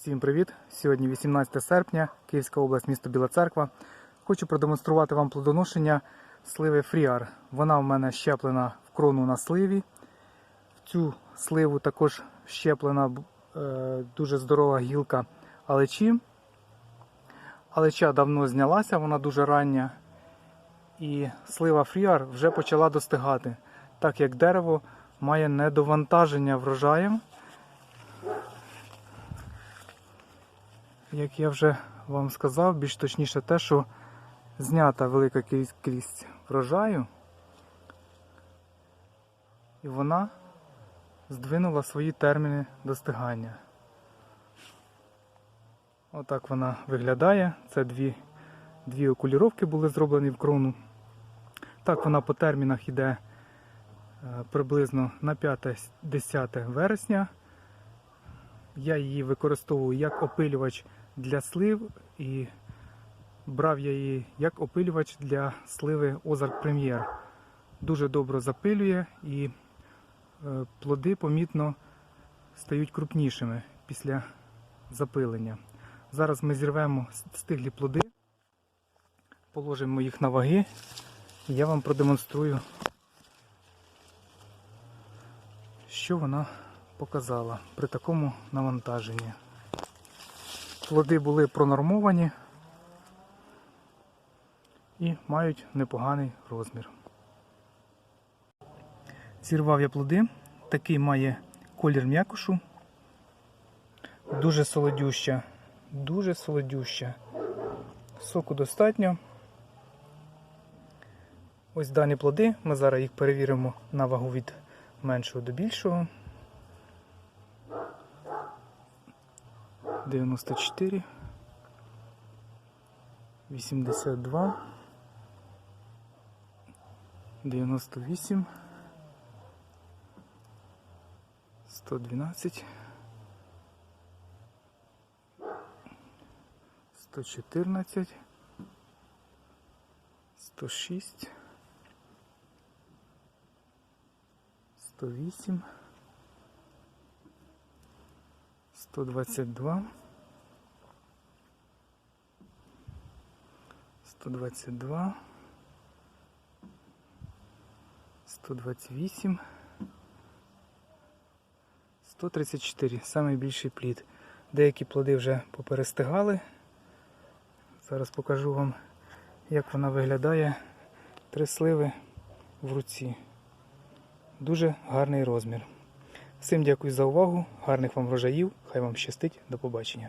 Всім привіт! Сьогодні 18 серпня, Київська область, місто Біла Церква. Хочу продемонструвати вам плодоношення сливи Фріар. Вона в мене щеплена в крону на сливі. В цю сливу також щеплена е, дуже здорова гілка алечі. Алеча давно знялася, вона дуже рання. І слива Фріар вже почала достигати, так як дерево має недовантаження врожаєм. Як я вже вам сказав, більш точніше те, що знята велика кількість врожаю, і вона здвинула свої терміни достигання. Отак вона виглядає. Це дві, дві окуліровки були зроблені в крону. Так вона по термінах йде е, приблизно на 5-10 вересня. Я її використовую як опилювач для слив і брав я її як опилювач для сливи Озарк Прем'єр. Дуже добре запилює і е, плоди помітно стають крупнішими після запилення. Зараз ми зірвемо стиглі плоди, положимо їх на ваги і я вам продемонструю, що вона показала при такому навантаженні. Плоди були пронормовані і мають непоганий розмір. Зірвав я плоди, такий має колір м'якошу, дуже солодюща, дуже солодюща. Соку достатньо. Ось дані плоди. Ми зараз їх перевіримо на вагу від меншого до більшого. 94, 82, 98, 112, 114, 106, 108, 122, 122, 128, 134. Самий більший плід. Деякі плоди вже поперестигали. Зараз покажу вам, як вона виглядає. Три сливи в руці. Дуже гарний розмір. Всім дякую за увагу, гарних вам врожаїв, хай вам щастить, до побачення.